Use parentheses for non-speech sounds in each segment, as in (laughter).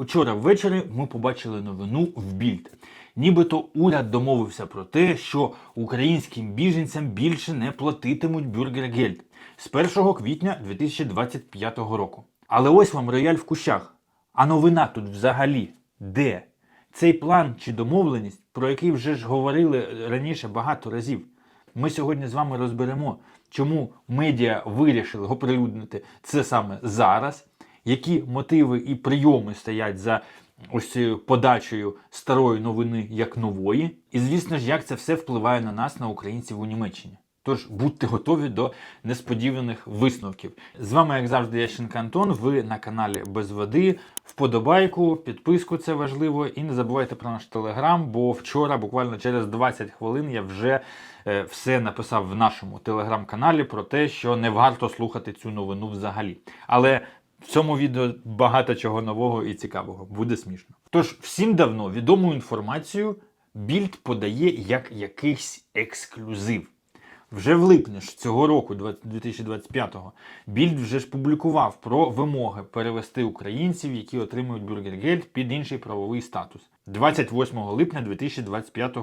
Учора ввечері ми побачили новину в Більд. Нібито уряд домовився про те, що українським біженцям більше не платитимуть бюргергельд з 1 квітня 2025 року. Але ось вам рояль в кущах. А новина тут взагалі де? Цей план чи домовленість, про який вже ж говорили раніше багато разів. Ми сьогодні з вами розберемо, чому медіа вирішили оприлюднити це саме зараз, які мотиви і прийоми стоять за ось цією подачею старої новини як нової, і звісно ж, як це все впливає на нас, на українців у Німеччині. Тож будьте готові до несподіваних висновків. З вами, як завжди, Ященко Антон. Ви на каналі Без води. Вподобайку, підписку це важливо. І не забувайте про наш телеграм, бо вчора, буквально через 20 хвилин, я вже е, все написав в нашому телеграм-каналі про те, що не варто слухати цю новину взагалі. Але в цьому відео багато чого нового і цікавого. Буде смішно. Тож, всім давно відому інформацію Більд подає як якийсь ексклюзив. Вже в липні ж цього року, 2025-го, Більд вже ж публікував про вимоги перевести українців, які отримують бюргергельд під інший правовий статус. 28 липня 2025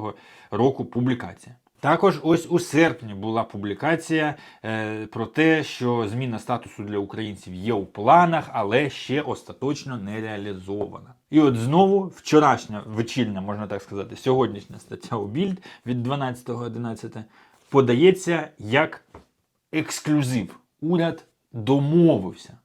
року публікація. Також ось у серпні була публікація е, про те, що зміна статусу для українців є у планах, але ще остаточно не реалізована. І от знову вчорашня вечірня, можна так сказати, сьогоднішня стаття у Більд від 12.11 подається як ексклюзив. Уряд домовився.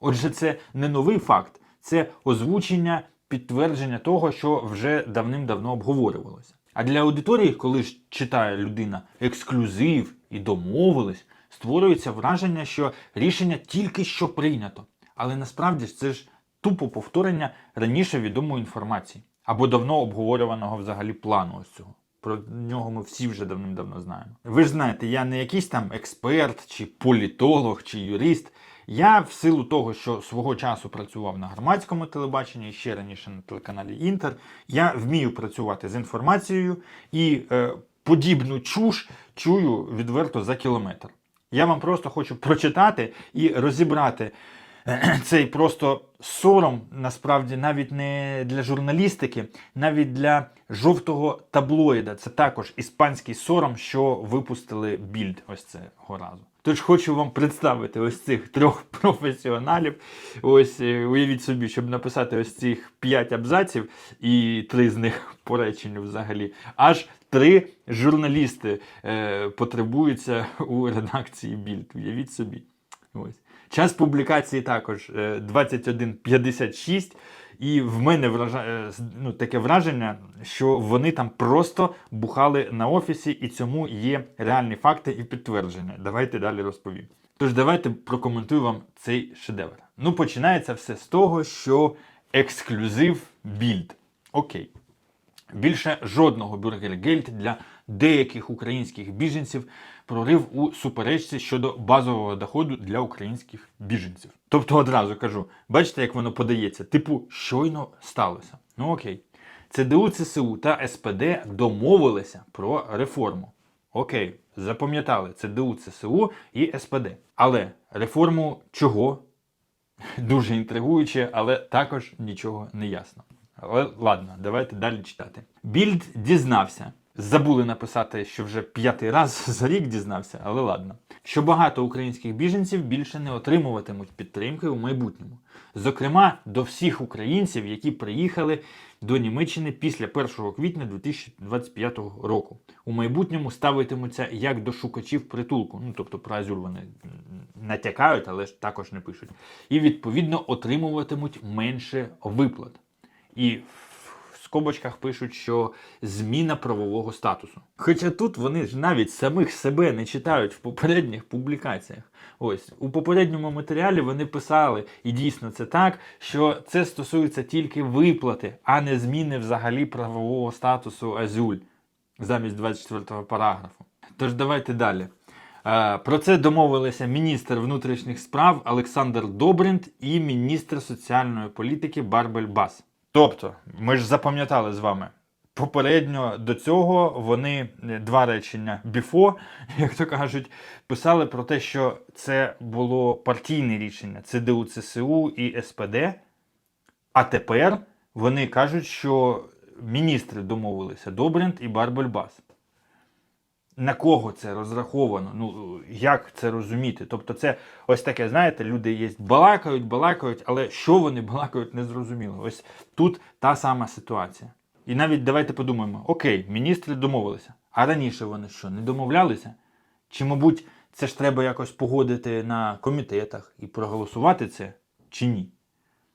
Отже, це не новий факт, це озвучення, підтвердження того, що вже давним-давно обговорювалося. А для аудиторії, коли ж читає людина ексклюзив і домовились, створюється враження, що рішення тільки що прийнято. Але насправді ж це ж тупо повторення раніше відомої інформації або давно обговорюваного взагалі плану ось цього. Про нього ми всі вже давним-давно знаємо. Ви ж знаєте, я не якийсь там експерт, чи політолог, чи юрист. Я в силу того, що свого часу працював на громадському телебаченні, ще раніше на телеканалі Інтер, я вмію працювати з інформацією і е, подібну чуш чую відверто за кілометр. Я вам просто хочу прочитати і розібрати е, (clears throat) цей просто сором, насправді, навіть не для журналістики, навіть для жовтого таблоїда. Це також іспанський сором, що випустили більд ось цього разу. Тож хочу вам представити ось цих трьох (laughs) професіоналів. Ось е, уявіть собі, щоб написати ось цих п'ять абзаців, і три з них (laughs) по реченню взагалі. Аж три журналісти е, потребуються (laughs) у редакції більд. Уявіть собі. Ось. Час публікації також е, 21.56. І в мене вража... е, ну, таке враження, що вони там просто бухали на офісі, і цьому є реальні факти і підтвердження. Давайте далі розповім. Тож давайте прокоментую вам цей шедевр. Ну, починається все з того, що ексклюзив більд. Окей. Більше жодного бюргергельд для деяких українських біженців прорив у суперечці щодо базового доходу для українських біженців. Тобто одразу кажу, бачите, як воно подається? Типу, щойно сталося. Ну окей. ЦДУ, ЦСУ та СПД домовилися про реформу. Окей, запам'ятали ЦДУ, ЦСУ і СПД. Але реформу чого? (laughs) Дуже інтригуюче, але також нічого не ясно. Але ладно, давайте далі читати. Більд дізнався. Забули написати, що вже п'ятий раз (laughs) за рік дізнався, але ладно. Що багато українських біженців більше не отримуватимуть підтримки у майбутньому. Зокрема, до всіх українців, які приїхали до Німеччини після 1 квітня 2025 року. У майбутньому ставитимуться як до шукачів притулку. Ну тобто про Азюр вони натякають, але ж також не пишуть. І відповідно отримуватимуть менше виплат. І скобочках пишуть, що зміна правового статусу. Хоча тут вони ж навіть самих себе не читають в попередніх публікаціях. Ось у попередньому матеріалі вони писали, і дійсно це так, що це стосується тільки виплати, а не зміни взагалі правового статусу Азюль замість 24 го параграфу. Тож давайте далі. Е, Про це домовилися міністр внутрішніх справ Олександр Добринт і міністр соціальної політики Барбель Бас. Тобто, ми ж запам'ятали з вами. Попередньо до цього вони е, два речення біфо, (laughs) як то кажуть, писали про те, що це було партійне рішення ЦДУ, ЦСУ і СПД. А тепер вони кажуть, що міністри домовилися Добрент і Барбельбас. На кого це розраховано? Ну як це розуміти? Тобто, це ось таке, знаєте, люди є, балакають, балакають, але що вони балакають, не зрозуміло. Ось тут та сама ситуація. І навіть давайте подумаємо: окей, міністри домовилися. А раніше вони що, не домовлялися? Чи, мабуть, це ж треба якось погодити на комітетах і проголосувати це, чи ні?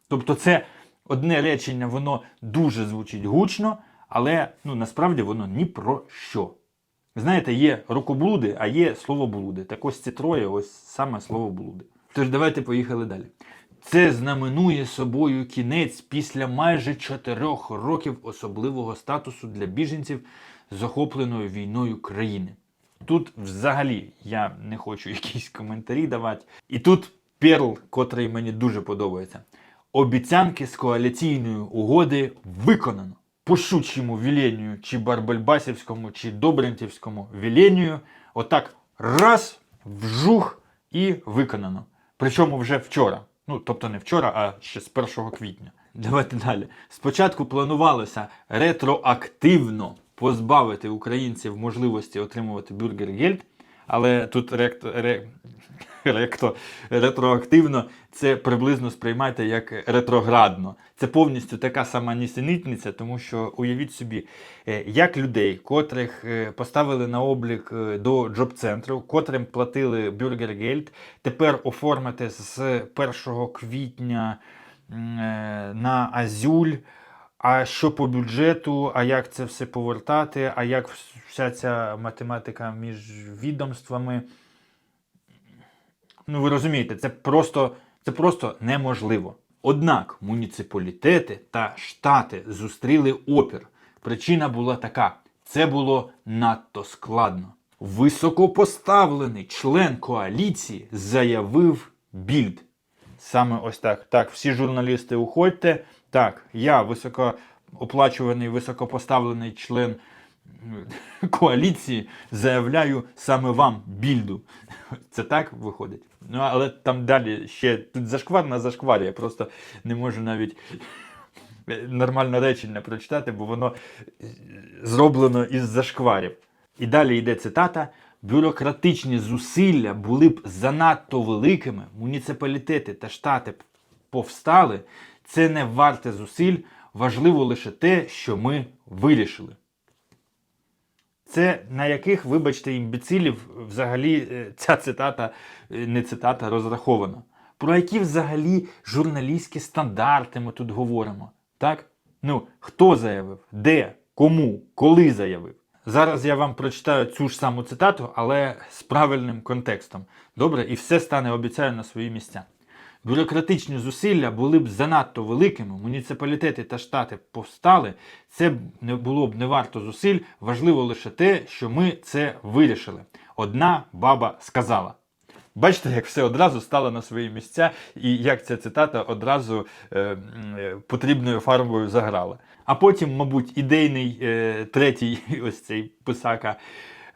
Тобто, це одне речення, воно дуже звучить гучно, але ну, насправді воно ні про що. Знаєте, є рукоблуди, а є словоблуди. Так ось ці троє, ось саме словоблуди. Тож давайте поїхали далі. Це знаменує собою кінець після майже чотирьох років особливого статусу для біженців з охопленою війною країни. Тут взагалі я не хочу (laughs) якісь коментарі давати. І тут перл, котрий мені дуже подобається. Обіцянки з коаліційної угоди виконано. По щучому віленню, чи Барбельбасівському, чи Добрентівському віленню, отак раз, вжух і виконано. Причому вже вчора. Ну, тобто не вчора, а ще з 1 квітня. Давайте далі. Спочатку планувалося ретроактивно позбавити українців можливості отримувати бюргергельд, але тут ректо, ре, ректо, ретроактивно це приблизно сприймайте як ретроградно. Це повністю така сама нісенітниця, тому що уявіть собі, е, як людей, котрих е, поставили на облік е, до джоб-центру, котрим платили бюргергельд, тепер оформити з 1 квітня на Азюль. А що по бюджету, а як це все повертати, а як вся ця математика між відомствами. Ну, ви розумієте, це просто, це просто неможливо. Однак муніципалітети та штати зустріли опір. Причина була така: це було надто складно. Високопоставлений член коаліції заявив більд. Саме ось так. Так, всі журналісти уходьте. Так, я високооплачуваний, високопоставлений член (laughs) коаліції, заявляю саме вам більду. Це так виходить. Ну, але там далі ще тут зашквар на зашкварі. Я просто не можу навіть нормальне речення прочитати, бо воно зроблено із зашкварів. І далі йде цитата. Бюрократичні зусилля були б занадто великими, муніципалітети та штати повстали. Це не варте зусиль, важливо лише те, що ми вирішили. Це на яких, вибачте, імбецилів взагалі е, ця цитата, е, не цитата, розрахована. Про які взагалі журналістські стандарти ми тут говоримо? Так? Ну, хто заявив? Де? Кому? Коли заявив? Зараз я вам прочитаю цю ж саму цитату, але з правильним контекстом. Добре, і все стане, обіцяю, на свої місця. Бюрократичні зусилля були б занадто великими, муніципалітети та штати повстали. Це не було б не варто зусиль. Важливо лише те, що ми це вирішили. Одна баба сказала. Бачите, як все одразу стало на свої місця, і як ця цитата одразу е, е, потрібною фарбою заграла. А потім, мабуть, ідейний е, третій, (laughs) ось цей писака,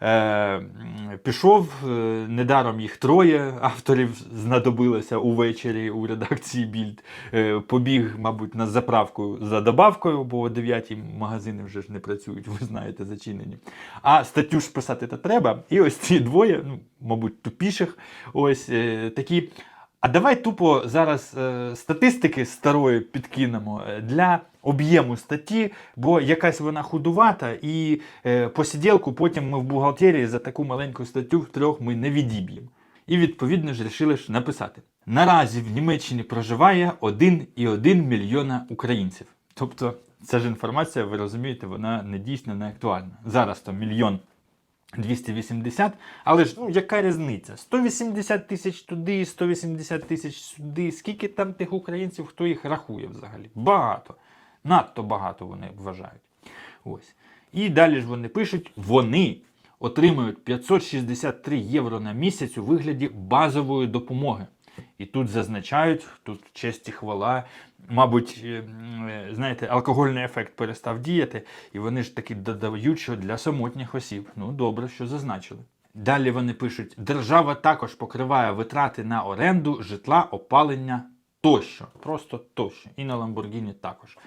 е, пішов. е, Недаром їх троє авторів знадобилося увечері у редакції Більд. Е, побіг, мабуть, на заправку за добавкою, бо о 9 магазини вже ж не працюють, ви знаєте, зачинені. А статтю ж писати то треба. І ось ці двоє, ну, мабуть, тупіших, ось такі. А давай тупо зараз е, статистики старої підкинемо для об'єму статті, бо якась вона худувата, і е, посиділку потім ми в бухгалтерії за таку маленьку статтю втрьох ми не відіб'ємо. І відповідно ж рішили ж написати. Наразі в Німеччині проживає 1,1 мільйона українців. Тобто, ця ж інформація, ви розумієте, вона не дійсна, не актуальна. Зараз то мільйон 280, але ж ну яка різниця? 180 тисяч туди, 180 тисяч сюди. Скільки там тих українців, хто їх рахує взагалі? Багато. Надто багато вони вважають. Ось. І далі ж вони пишуть: вони отримують 563 євро на місяць у вигляді базової допомоги. І тут зазначають, тут честь і хвала, мабуть, е, е, знаєте, алкогольний ефект перестав діяти, і вони ж таки додають, що для самотніх осіб. Ну, добре, що зазначили. Далі вони пишуть: держава також покриває витрати на оренду, житла, опалення тощо. Просто тощо. І на Lamborghini також.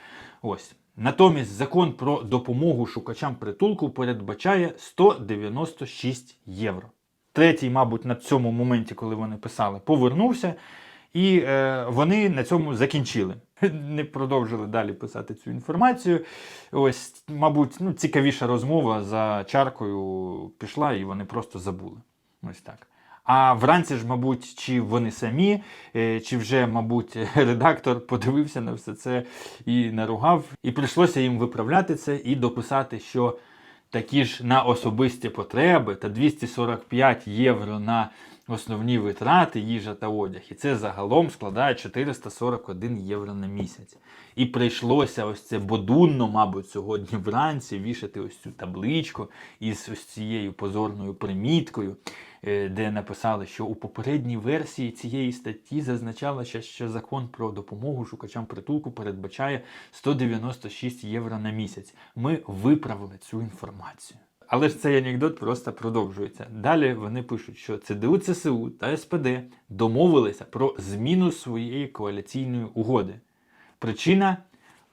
Ось. Натомість закон про допомогу шукачам притулку передбачає 196 євро. Третій, мабуть, на цьому моменті, коли вони писали, повернувся, і е, вони на цьому закінчили. (laughs) Не продовжили далі писати цю інформацію. Ось, мабуть, ну, цікавіша розмова за чаркою пішла, і вони просто забули. Ось так. А вранці ж, мабуть, чи вони самі, е, чи вже, мабуть, (laughs) редактор подивився на все це і наругав, і прийшлося їм виправляти це і дописати, що такі ж на особисті потреби та 245 євро на основні витрати, їжа та одяг. І це загалом складає 441 євро на місяць. І прийшлося ось це бодунно, мабуть, сьогодні вранці вішати ось цю табличку із ось цією позорною приміткою, е, де написали, що у попередній версії цієї статті зазначалося, що закон про допомогу шукачам притулку передбачає 196 євро на місяць. Ми виправили цю інформацію. Але ж цей анекдот просто продовжується. Далі вони пишуть, що ЦДУ, ЦСУ та СПД домовилися про зміну своєї коаліційної угоди. Причина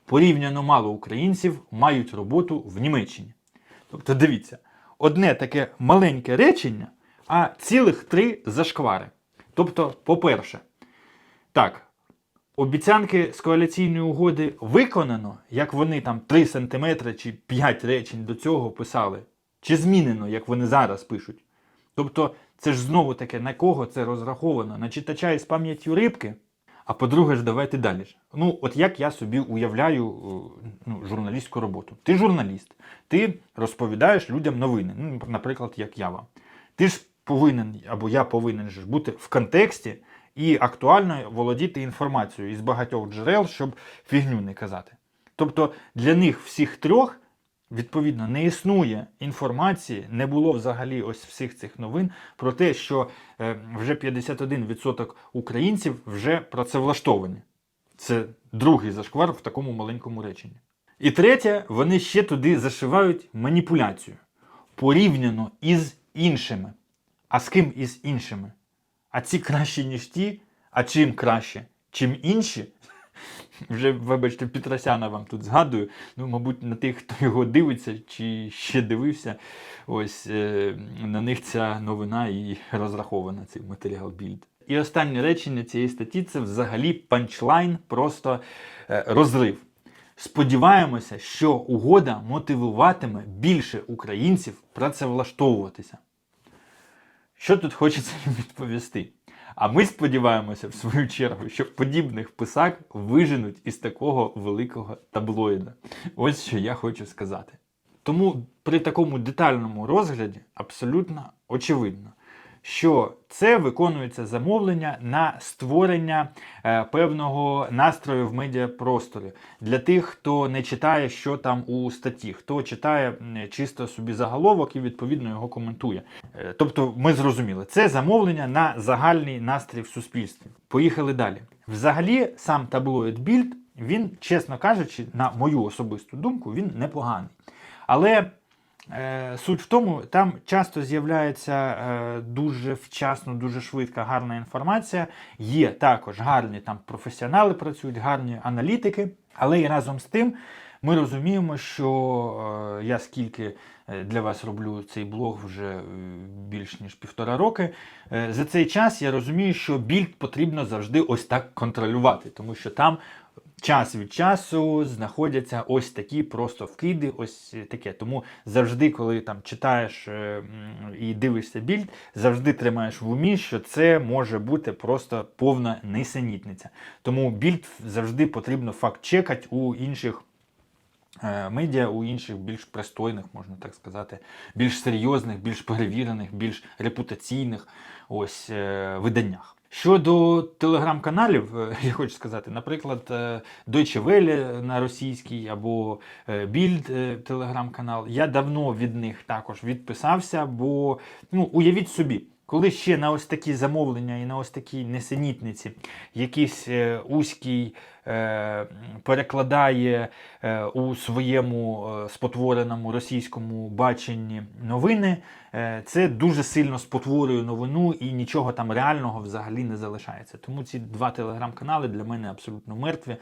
порівняно мало українців мають роботу в Німеччині. Тобто, дивіться, одне таке маленьке речення, а цілих три зашквари. Тобто, по-перше, так, обіцянки з коаліційної угоди виконано, як вони там 3 см чи 5 речень до цього писали, чи змінено, як вони зараз пишуть. Тобто, це ж знову таке, на кого це розраховано? На читача із пам'яттю рибки? А по-друге ж, давайте далі. Ну, от як я собі уявляю е, ну, журналістську роботу. Ти журналіст, ти розповідаєш людям новини, ну, наприклад, як я вам. Ти ж повинен, або я повинен ж бути в контексті і актуально володіти інформацією із багатьох джерел, щоб фігню не казати. Тобто для них всіх трьох. Відповідно, не існує інформації, не було взагалі ось всіх цих новин про те, що е, вже 51% українців вже працевлаштовані. Це другий зашквар в такому маленькому реченні. І третє, вони ще туди зашивають маніпуляцію порівняно із іншими. А з ким із іншими? А ці кращі, ніж ті, а чим краще? Чим інші? (laughs) Вже, вибачте, Петросяна вам тут згадую. Ну, мабуть, на тих, хто його дивиться чи ще дивився, ось е, на них ця новина і розрахована, цей матеріал більд. І останнє речення цієї статті це взагалі панчлайн, просто е, розрив. Сподіваємося, що угода мотивуватиме більше українців працевлаштовуватися. Що тут хочеться (laughs) відповісти? А ми сподіваємося, в свою чергу, що подібних писак виженуть із такого великого таблоїда. Ось що я хочу сказати. Тому при такому детальному розгляді абсолютно очевидно, що це виконується замовлення на створення е, певного настрою в медіапросторі для тих, хто не читає, що там у статті, хто читає чисто собі заголовок і відповідно його коментує. Е, тобто, ми зрозуміли, це замовлення на загальний настрій в суспільстві. Поїхали далі. Взагалі, сам таблоїд Більд, він, чесно кажучи, на мою особисту думку, він непоганий. Але Суть в тому, там часто з'являється е, дуже вчасно, дуже швидка, гарна інформація. Є також гарні там професіонали працюють, гарні аналітики, але і разом з тим ми розуміємо, що е, я скільки е, для вас роблю цей блог вже е, більш ніж півтора роки. е, За цей час я розумію, що більд потрібно завжди ось так контролювати, тому що там час від часу знаходяться ось такі просто вкиди, ось таке. Тому завжди, коли там читаєш е, і дивишся більд, завжди тримаєш в умі, що це може бути просто повна несенітниця. Тому більд завжди потрібно факт-чекати у інших. е, Медіа у інших більш пристойних, можна так сказати, більш серйозних, більш перевірених, більш репутаційних ось е, виданнях. Щодо телеграм-каналів, е, (laughs) я хочу сказати, наприклад, е, Deutsche Welle на російській або е, Bild телеграм-канал. Я давно від них також відписався, бо ну, уявіть собі, Коли ще на ось такі замовлення і на ось такі несенітниці якийсь е, узький е, перекладає е, у своєму е, спотвореному російському баченні новини, е, це дуже сильно спотворює новину і нічого там реального взагалі не залишається. Тому ці два телеграм-канали для мене абсолютно мертві.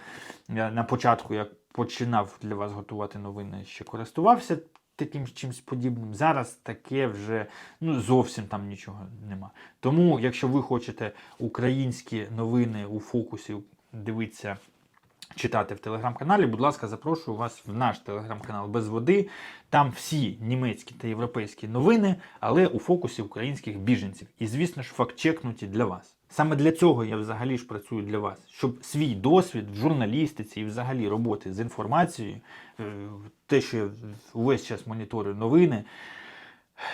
Я на початку, як починав для вас готувати новини, ще користувався таким чимось подібним. Зараз таке вже ну, зовсім там нічого нема. Тому, якщо ви хочете українські новини у фокусі дивитися. Читати в телеграм-каналі, будь ласка, запрошую вас в наш телеграм-канал без води. Там всі німецькі та європейські новини, але у фокусі українських біженців. І, звісно ж, фактчекнуті для вас. Саме для цього я взагалі ж працюю для вас, щоб свій досвід в журналістиці і взагалі роботи з інформацією, е, те, що я увесь час моніторю новини,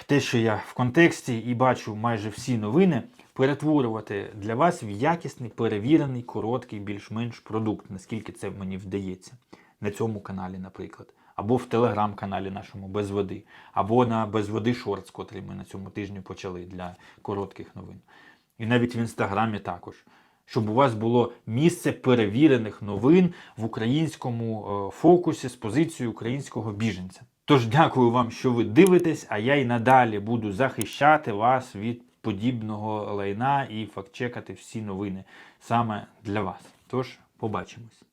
те, що я в контексті і бачу майже всі новини, перетворювати для вас в якісний, перевірений, короткий, більш-менш продукт, наскільки це мені вдається. На цьому каналі, наприклад, або в телеграм-каналі нашому без води, або на без води шортс, котрий ми на цьому тижні почали для коротких новин. І навіть в інстаграмі також. Щоб у вас було місце перевірених новин в українському е, фокусі з позицією українського біженця. Тож дякую вам, що ви дивитесь, а я й надалі буду захищати вас від подібного лайна і фактчекати всі новини саме для вас. Тож побачимось.